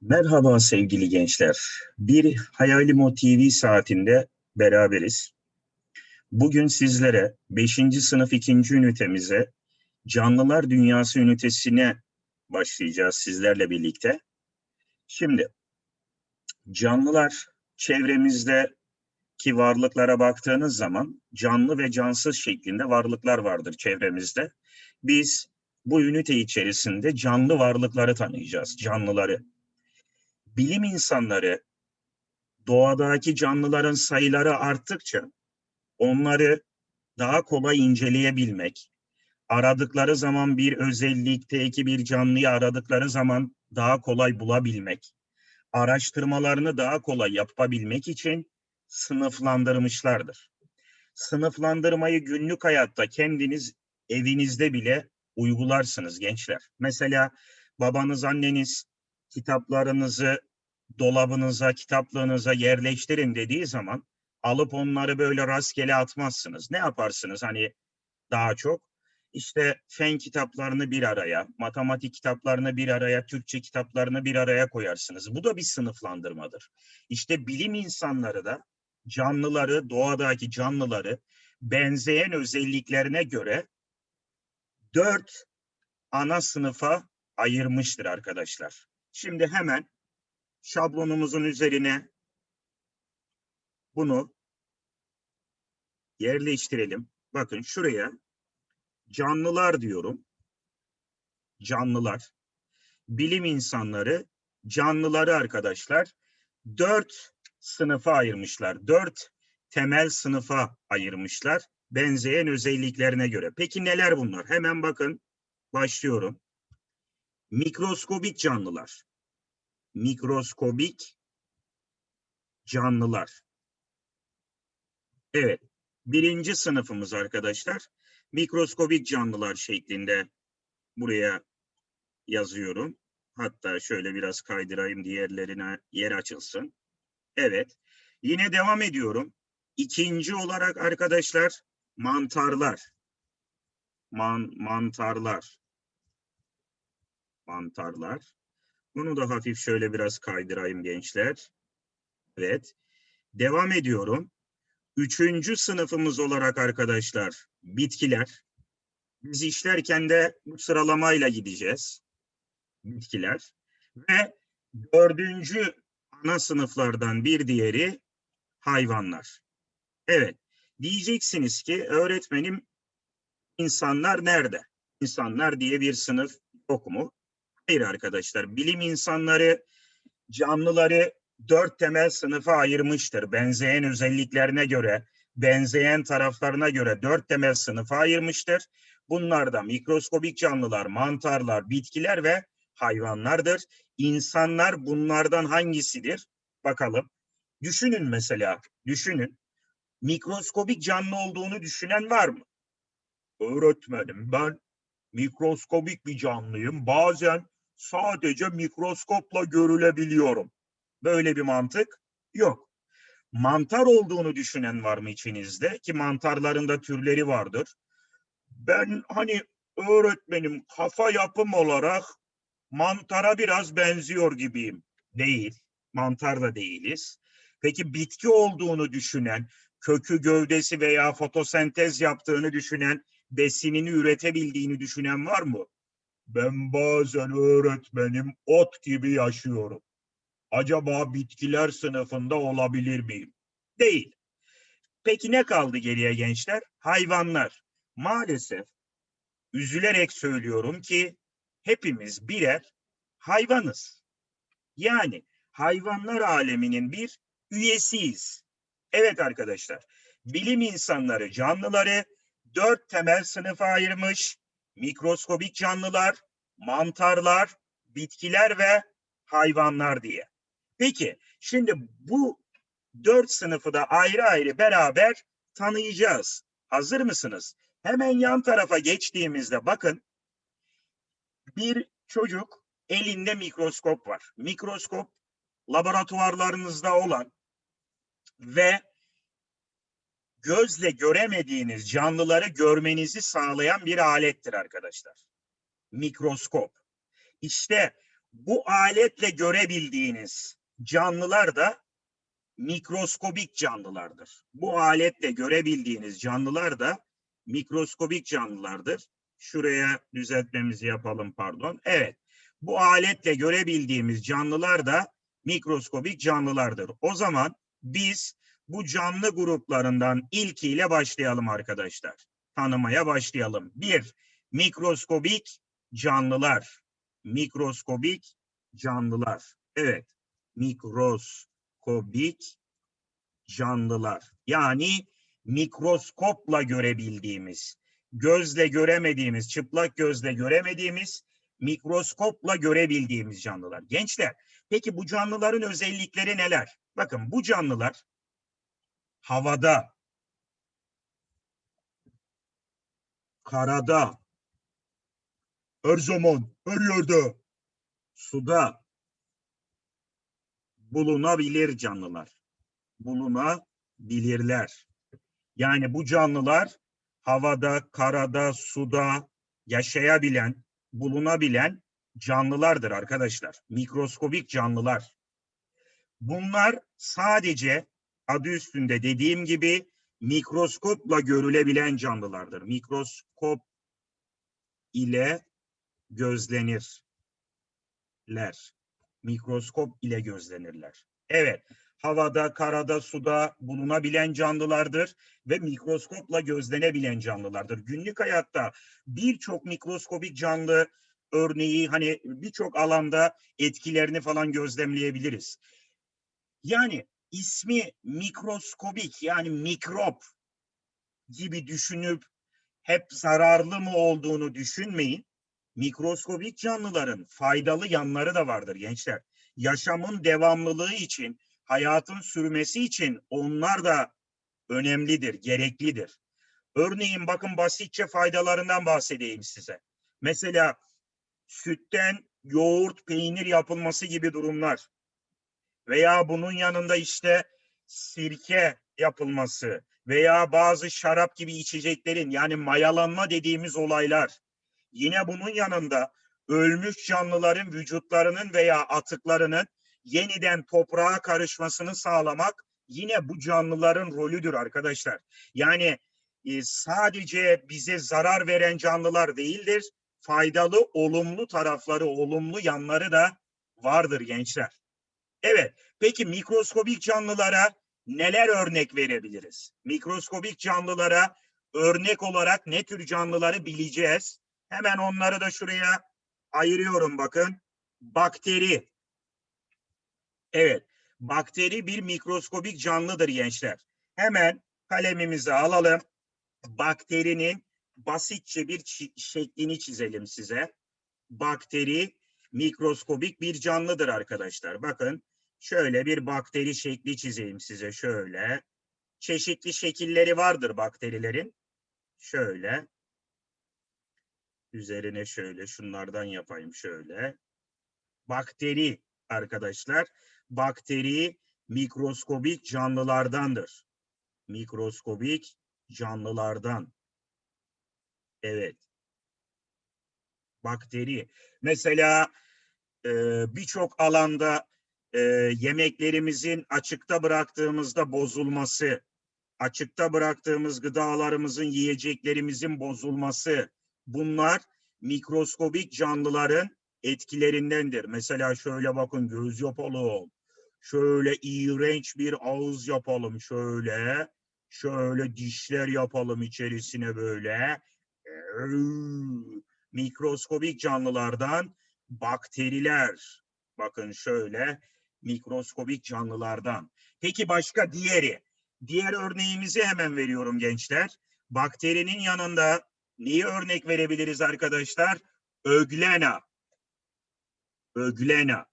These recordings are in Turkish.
Merhaba sevgili gençler. Bir Hayalimo TV saatinde beraberiz. Bugün sizlere 5. sınıf 2. ünitemize Canlılar Dünyası ünitesine başlayacağız sizlerle birlikte. Şimdi canlılar çevremizdeki varlıklara baktığınız zaman canlı ve cansız şeklinde varlıklar vardır çevremizde. Biz bu ünite içerisinde canlı varlıkları tanıyacağız, canlıları bilim insanları doğadaki canlıların sayıları arttıkça onları daha kolay inceleyebilmek, aradıkları zaman bir özellikteki bir canlıyı aradıkları zaman daha kolay bulabilmek, araştırmalarını daha kolay yapabilmek için sınıflandırmışlardır. Sınıflandırmayı günlük hayatta kendiniz evinizde bile uygularsınız gençler. Mesela babanız, anneniz kitaplarınızı dolabınıza, kitaplığınıza yerleştirin dediği zaman alıp onları böyle rastgele atmazsınız. Ne yaparsınız hani daha çok? İşte fen kitaplarını bir araya, matematik kitaplarını bir araya, Türkçe kitaplarını bir araya koyarsınız. Bu da bir sınıflandırmadır. İşte bilim insanları da canlıları, doğadaki canlıları benzeyen özelliklerine göre dört ana sınıfa ayırmıştır arkadaşlar. Şimdi hemen şablonumuzun üzerine bunu yerleştirelim. Bakın şuraya canlılar diyorum. Canlılar. Bilim insanları canlıları arkadaşlar dört sınıfa ayırmışlar. Dört temel sınıfa ayırmışlar. Benzeyen özelliklerine göre. Peki neler bunlar? Hemen bakın başlıyorum. Mikroskobik canlılar. Mikroskobik canlılar. Evet. Birinci sınıfımız arkadaşlar. Mikroskobik canlılar şeklinde buraya yazıyorum. Hatta şöyle biraz kaydırayım diğerlerine yer açılsın. Evet. Yine devam ediyorum. İkinci olarak arkadaşlar mantarlar. Man, mantarlar mantarlar. Bunu da hafif şöyle biraz kaydırayım gençler. Evet. Devam ediyorum. Üçüncü sınıfımız olarak arkadaşlar bitkiler. Biz işlerken de bu sıralamayla gideceğiz. Bitkiler. Ve dördüncü ana sınıflardan bir diğeri hayvanlar. Evet. Diyeceksiniz ki öğretmenim insanlar nerede? İnsanlar diye bir sınıf yok mu? Hayır arkadaşlar, bilim insanları canlıları dört temel sınıfa ayırmıştır. Benzeyen özelliklerine göre, benzeyen taraflarına göre dört temel sınıfa ayırmıştır. Bunlar da mikroskobik canlılar, mantarlar, bitkiler ve hayvanlardır. İnsanlar bunlardan hangisidir? Bakalım. Düşünün mesela, düşünün. Mikroskobik canlı olduğunu düşünen var mı? Öğretmenim ben mikroskobik bir canlıyım. Bazen sadece mikroskopla görülebiliyorum. Böyle bir mantık yok. Mantar olduğunu düşünen var mı içinizde? Ki mantarların da türleri vardır. Ben hani öğretmenim kafa yapım olarak mantara biraz benziyor gibiyim. Değil. Mantar da değiliz. Peki bitki olduğunu düşünen, kökü gövdesi veya fotosentez yaptığını düşünen, besinini üretebildiğini düşünen var mı? Ben bazen öğretmenim ot gibi yaşıyorum. Acaba bitkiler sınıfında olabilir miyim? Değil. Peki ne kaldı geriye gençler? Hayvanlar. Maalesef üzülerek söylüyorum ki hepimiz birer hayvanız. Yani hayvanlar aleminin bir üyesiyiz. Evet arkadaşlar, bilim insanları canlıları dört temel sınıfa ayırmış mikroskobik canlılar, mantarlar, bitkiler ve hayvanlar diye. Peki şimdi bu dört sınıfı da ayrı ayrı beraber tanıyacağız. Hazır mısınız? Hemen yan tarafa geçtiğimizde bakın bir çocuk elinde mikroskop var. Mikroskop laboratuvarlarınızda olan ve gözle göremediğiniz canlıları görmenizi sağlayan bir alettir arkadaşlar. Mikroskop. İşte Bu aletle görebildiğiniz canlılar da mikroskobik canlılardır. Bu aletle görebildiğiniz canlılar da mikroskobik canlılardır. Şuraya düzeltmemizi yapalım pardon. Evet. Bu aletle görebildiğimiz canlılar da mikroskobik canlılardır. O zaman biz bu canlı gruplarından ilkiyle başlayalım arkadaşlar. Tanımaya başlayalım. Bir, mikroskobik canlılar. Mikroskobik canlılar. Evet, mikroskobik canlılar. Yani mikroskopla görebildiğimiz, gözle göremediğimiz, çıplak gözle göremediğimiz, mikroskopla görebildiğimiz canlılar. Gençler, peki bu canlıların özellikleri neler? Bakın bu canlılar havada, karada, her zaman, her suda bulunabilir canlılar. Bulunabilirler. Yani bu canlılar havada, karada, suda yaşayabilen, bulunabilen canlılardır arkadaşlar. Mikroskobik canlılar. Bunlar sadece adı üstünde dediğim gibi mikroskopla görülebilen canlılardır. Mikroskop ile gözlenirler. Mikroskop ile gözlenirler. Evet, havada, karada, suda bulunabilen canlılardır ve mikroskopla gözlenebilen canlılardır. Günlük hayatta birçok mikroskobik canlı örneği hani birçok alanda etkilerini falan gözlemleyebiliriz. Yani ismi mikroskobik yani mikrop gibi düşünüp hep zararlı mı olduğunu düşünmeyin. Mikroskobik canlıların faydalı yanları da vardır gençler. Yaşamın devamlılığı için, hayatın sürmesi için onlar da önemlidir, gereklidir. Örneğin bakın basitçe faydalarından bahsedeyim size. Mesela sütten yoğurt, peynir yapılması gibi durumlar veya bunun yanında işte sirke yapılması veya bazı şarap gibi içeceklerin yani mayalanma dediğimiz olaylar. Yine bunun yanında ölmüş canlıların vücutlarının veya atıklarının yeniden toprağa karışmasını sağlamak yine bu canlıların rolüdür arkadaşlar. Yani e, sadece bize zarar veren canlılar değildir. Faydalı, olumlu tarafları, olumlu yanları da vardır gençler. Evet, peki mikroskobik canlılara neler örnek verebiliriz? Mikroskobik canlılara örnek olarak ne tür canlıları bileceğiz? Hemen onları da şuraya ayırıyorum bakın. Bakteri. Evet, bakteri bir mikroskobik canlıdır gençler. Hemen kalemimizi alalım. Bakterinin basitçe bir şeklini çizelim size. Bakteri mikroskobik bir canlıdır arkadaşlar. Bakın şöyle bir bakteri şekli çizeyim size şöyle. Çeşitli şekilleri vardır bakterilerin. Şöyle. Üzerine şöyle şunlardan yapayım şöyle. Bakteri arkadaşlar. Bakteri mikroskobik canlılardandır. Mikroskobik canlılardan. Evet. Bakteri. Mesela e, birçok alanda e, yemeklerimizin açıkta bıraktığımızda bozulması, açıkta bıraktığımız gıdalarımızın, yiyeceklerimizin bozulması, bunlar mikroskobik canlıların etkilerindendir. Mesela şöyle bakın göz yapalım. Şöyle iğrenç bir ağız yapalım şöyle. Şöyle dişler yapalım içerisine böyle. Mikroskobik canlılardan bakteriler. Bakın şöyle mikroskobik canlılardan. Peki başka diğeri? Diğer örneğimizi hemen veriyorum gençler. Bakterinin yanında neyi örnek verebiliriz arkadaşlar? Öglena. Öglena.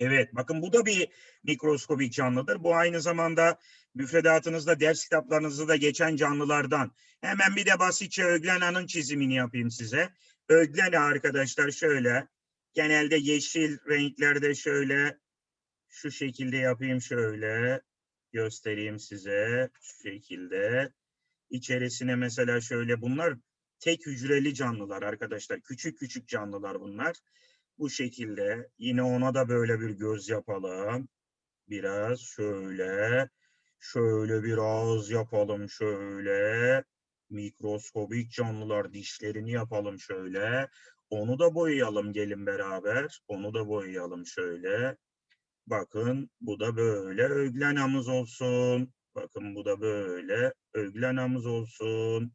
Evet bakın bu da bir mikroskobik canlıdır. Bu aynı zamanda müfredatınızda ders kitaplarınızda da geçen canlılardan. Hemen bir de basitçe Öglena'nın çizimini yapayım size. Öglena arkadaşlar şöyle. Genelde yeşil renklerde şöyle şu şekilde yapayım şöyle göstereyim size şu şekilde. İçerisine mesela şöyle bunlar tek hücreli canlılar arkadaşlar. Küçük küçük canlılar bunlar. Bu şekilde yine ona da böyle bir göz yapalım. Biraz şöyle. Şöyle bir ağız yapalım şöyle. Mikroskobik canlılar dişlerini yapalım şöyle. Onu da boyayalım gelin beraber. Onu da boyayalım şöyle. Bakın bu da böyle öglenamız olsun. Bakın bu da böyle öglenamız olsun.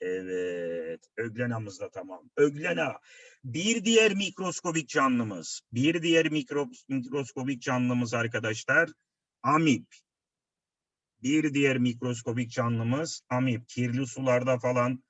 Evet, öglenamız da tamam. Öglena. Bir diğer mikroskobik canlımız. Bir diğer mikro, mikroskobik canlımız arkadaşlar amip. Bir diğer mikroskobik canlımız amip. Kirli sularda falan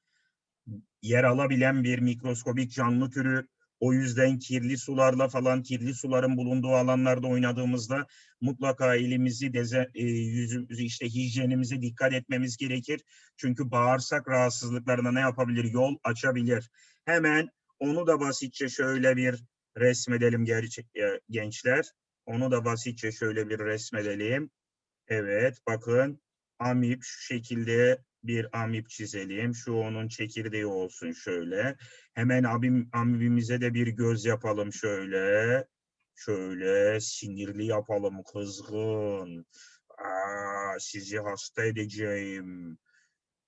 yer alabilen bir mikroskobik canlı türü. O yüzden kirli sularla falan kirli suların bulunduğu alanlarda oynadığımızda mutlaka elimizi deze, e, yüzümüzü işte hijyenimize dikkat etmemiz gerekir. Çünkü bağırsak rahatsızlıklarına ne yapabilir? Yol açabilir. Hemen onu da basitçe şöyle bir resmedelim gerçek e, gençler. Onu da basitçe şöyle bir resmedelim. Evet bakın amip şu şekilde bir amip çizelim. Şu onun çekirdeği olsun şöyle. Hemen abim, amibimize de bir göz yapalım şöyle. Şöyle sinirli yapalım kızgın. Aa, sizi hasta edeceğim.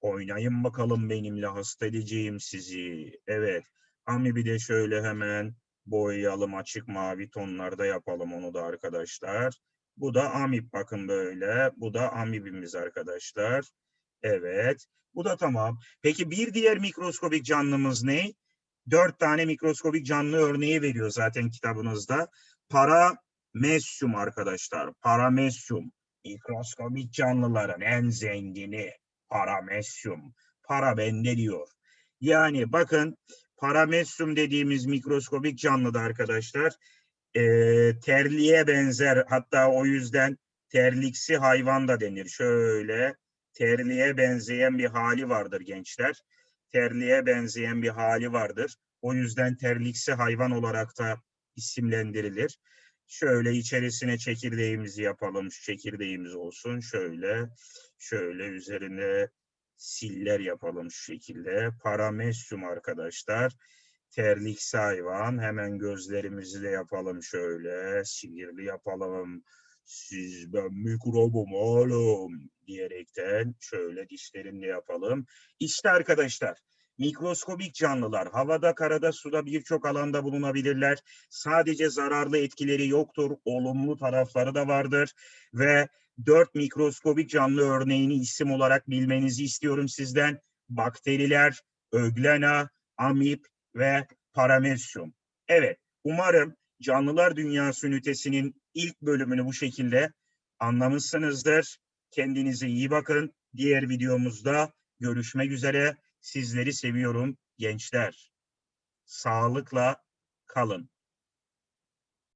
Oynayın bakalım benimle hasta edeceğim sizi. Evet. Amibi de şöyle hemen boyayalım açık mavi tonlarda yapalım onu da arkadaşlar. Bu da amip bakın böyle. Bu da amibimiz arkadaşlar. Evet. Bu da tamam. Peki bir diğer mikroskobik canlımız ne? Dört tane mikroskobik canlı örneği veriyor zaten kitabınızda. Paramesyum arkadaşlar. Paramesyum. Mikroskobik canlıların en zengini. Paramesyum. Para bende diyor. Yani bakın paramesyum dediğimiz mikroskobik canlıda arkadaşlar e, terliğe benzer hatta o yüzden terliksi hayvan da denir. Şöyle terliğe benzeyen bir hali vardır gençler. Terliğe benzeyen bir hali vardır. O yüzden terliksi hayvan olarak da isimlendirilir. Şöyle içerisine çekirdeğimizi yapalım. Şu çekirdeğimiz olsun. Şöyle, şöyle üzerine siller yapalım şu şekilde. Paramesyum arkadaşlar. Terliksi hayvan. Hemen gözlerimizi de yapalım şöyle. Sinirli yapalım. Siz ben mikrobum oğlum diyerekten şöyle dişlerimle yapalım. İşte arkadaşlar mikroskobik canlılar havada, karada, suda birçok alanda bulunabilirler. Sadece zararlı etkileri yoktur, olumlu tarafları da vardır ve dört mikroskobik canlı örneğini isim olarak bilmenizi istiyorum sizden. Bakteriler, öglena, amip ve paramesyum. Evet, umarım Canlılar Dünyası ünitesinin ilk bölümünü bu şekilde anlamışsınızdır. Kendinize iyi bakın. Diğer videomuzda görüşmek üzere. Sizleri seviyorum gençler. Sağlıkla kalın.